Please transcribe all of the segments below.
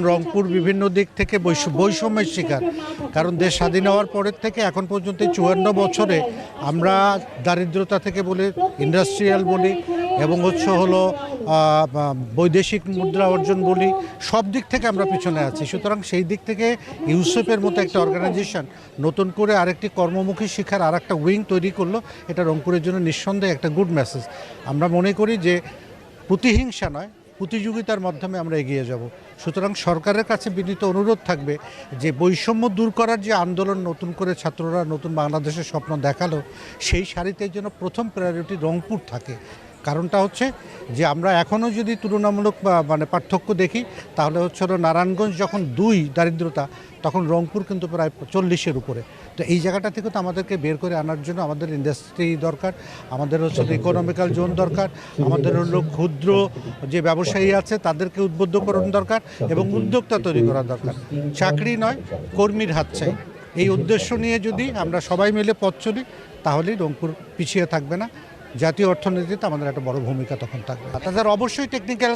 রংপুর বিভিন্ন দিক থেকে বৈষ- বৈষম্যের শিকার। কারণ দেশ স্বাধীন হওয়ার পরের থেকে এখন পর্যন্ত চুয়ান্ন বছরে আমরা দারিদ্রতা থেকে বলি ইন্ডাস্ট্রিয়াল বলি, এবং হচ্ছে হলো বৈদেশিক মুদ্রা অর্জন বলি, সব দিক থেকে আমরা পিছনে আছি। সুতরাং সেই দিক থেকে ইউসেফের মতো একটা অর্গানাইজেশন নতুন করে আরেকটি কর্মমুখী শিক্ষার আর একটা উইং তৈরি করল, এটা রংপুরের জন্য নিঃসন্দেহে একটা গুড মেসেজ আমরা মনে করি যে প্রতিহিংসা নয় প্রতিযোগিতার মাধ্যমে আমরা এগিয়ে যাব। সুতরাং সরকারের কাছে বিনীত অনুরোধ থাকবে যে বৈষম্য দূর করার যে আন্দোলন নতুন করে ছাত্ররা নতুন বাংলাদেশের স্বপ্ন দেখাল, সেই সারিতে যেন প্রথম প্রায়োরিটি রংপুর থাকে। কারণটা হচ্ছে যে আমরা এখনও যদি তুলনামূলক মানে পার্থক্য দেখি, তাহলে হচ্ছে হলো নারায়ণগঞ্জ যখন দুই দারিদ্রতা, তখন রংপুর কিন্তু প্রায় চল্লিশের উপরে। তো এই জায়গাটা থেকে তো আমাদেরকে বের করে আনার জন্য আমাদের ইন্ডাস্ট্রি দরকার, আমাদের হচ্ছে ইকোনমিক্যাল জোন দরকার, আমাদের হলো ক্ষুদ্র যে ব্যবসায়ী আছে তাদেরকে উদ্বুদ্ধকরণ দরকার এবং উদ্যোক্তা তৈরি করা দরকার। চাকরি নয়, কর্মীর হাত চাই। এই উদ্দেশ্য নিয়ে যদি আমরা সবাই মিলে পথ চলি, তাহলেই রংপুর পিছিয়ে থাকবে না। জাতীয় অর্থনীতিতে আমাদের একটা বড় ভূমিকা তখন থাকবে। তাদের অবশ্যই টেকনিক্যাল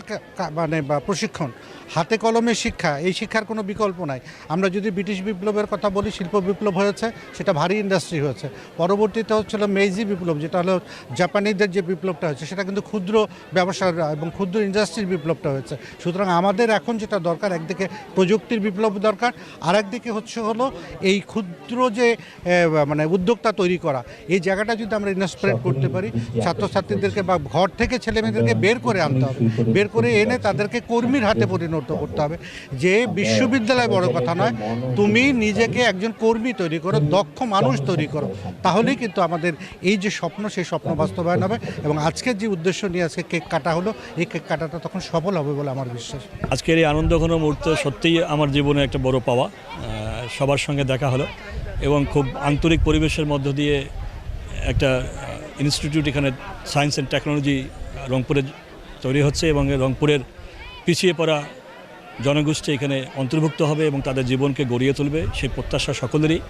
মানে বা প্রশিক্ষণ হাতে কলমে শিক্ষা এই শিক্ষার কোনো বিকল্প নাই। আমরা যদি ব্রিটিশ বিপ্লবের কথা বলি শিল্প বিপ্লব হয়েছে সেটা ভারী ইন্ডাস্ট্রি হয়েছে। পরবর্তীতে হচ্ছিল মেইজি বিপ্লব যেটা হলো জাপানিদের যে বিপ্লবটা হয়েছে সেটা কিন্তু ক্ষুদ্র ব্যবসার এবং ক্ষুদ্র ইন্ডাস্ট্রির বিপ্লবটা হয়েছে। সুতরাং আমাদের এখন যেটা দরকার একদিকে প্রযুক্তির বিপ্লব দরকার আর একদিকে হচ্ছে হলো এই ক্ষুদ্র যে মানে উদ্যোক্তা তৈরি করা। এই জায়গাটা যদি আমরা ইনস্পিরেট করতে পারি ছাত্রছাত্রীদেরকে বা ঘর থেকে ছেলেমেয়েদেরকে বের করে আনতে হবে। বের করে এনে তাদেরকে কর্মীর হাতে পরিণত করতে হবে। যে বিশ্ববিদ্যালয় বড় কথা নয় তুমি নিজেকে একজন কর্মী তৈরি করো দক্ষ মানুষ তৈরি করো। তাহলেই কিন্তু আমাদের এই যে স্বপ্ন সেই স্বপ্ন বাস্তবায়ন হবে এবং আজকের যে উদ্দেশ্য নিয়ে আজকে কেক কাটা হলো এই কেক কাটাটা তখন সফল হবে বলে আমার বিশ্বাস। আজকের এই আনন্দঘন মুহূর্ত সত্যিই আমার জীবনে একটা বড় পাওয়া। সবার সঙ্গে দেখা হলো এবং খুব আন্তরিক পরিবেশের মধ্য দিয়ে একটা ইনস্টিটিউট এখানে সায়েন্স অ্যান্ড টেকনোলজি রংপুরে তৈরি হচ্ছে এবং রংপুরের পিছিয়ে পড়া জনগোষ্ঠী এখানে অন্তর্ভুক্ত হবে এবং তাদের জীবনকে গড়িয়ে তুলবে, সেই প্রত্যাশা সকলেরই।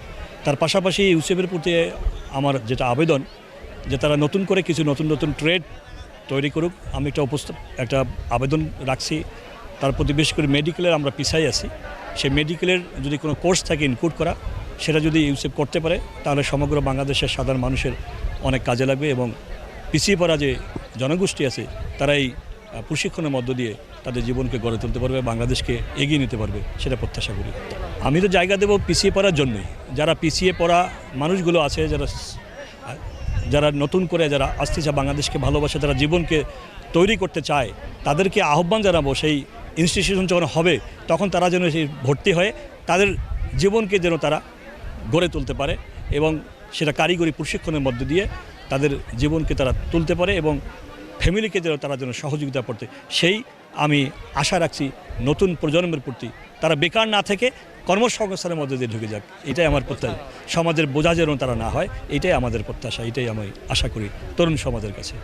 তার পাশাপাশি ইউসেফের প্রতি আমার যেটা আবেদন, যে তারা নতুন করে কিছু নতুন নতুন ট্রেড তৈরি করুক, আমি একটা উপস্থ, একটা আবেদন রাখছি। তার প্রতি বিশেষ করে মেডিকেলের আমরা পিছাই আছি। সেই মেডিকেলের যদি কোনো কোর্স থাকে ইনক্লুড করা, সেটা যদি ইউসেফ করতে পারে, তাহলে সমগ্র বাংলাদেশের সাধারণ মানুষের অনেক কাজে লাগবে এবং পিছিয়ে পড়া যে জনগোষ্ঠী আছে তারা এই প্রশিক্ষণের মধ্য দিয়ে তাদের জীবনকে গড়ে তুলতে পারবে, বাংলাদেশকে এগিয়ে নিতে পারবে, সেটা প্রত্যাশা করি। আমি তো জায়গা দেবো পিছিয়ে পড়ার জন্যই। যারা পিছিয়ে পড়া মানুষগুলো আছে, যারা যারা নতুন করে যারা আসতে চায় বাংলাদেশকে ভালোবাসে, যারা জীবনকে তৈরি করতে চায়, তাদেরকে আহ্বান জানাব সেই ইনস্টিটিউশন যখন হবে, তখন তারা যেন সেই ভর্তি হয়ে তাদের জীবনকে যেন তারা গড়ে তুলতে পারে এবং সেটা কারিগরি প্রশিক্ষণের মধ্যে দিয়ে তাদের জীবনকে তারা তুলতে পারে এবং ফ্যামিলিকে যেন তারা যেন সহযোগিতা করতে। সেই আমি আশা রাখছি নতুন প্রজন্মের প্রতি। তারা বেকার না থেকে কর্মসংস্থানের মধ্যে দিয়ে ঢুকে যাক। এটাই আমার প্রত্যাশা। সমাজের বোঝা যেন তারা না হয়, এটাই আমাদের প্রত্যাশা, এটাই আমি আশা করি তরুণ সমাজের কাছে।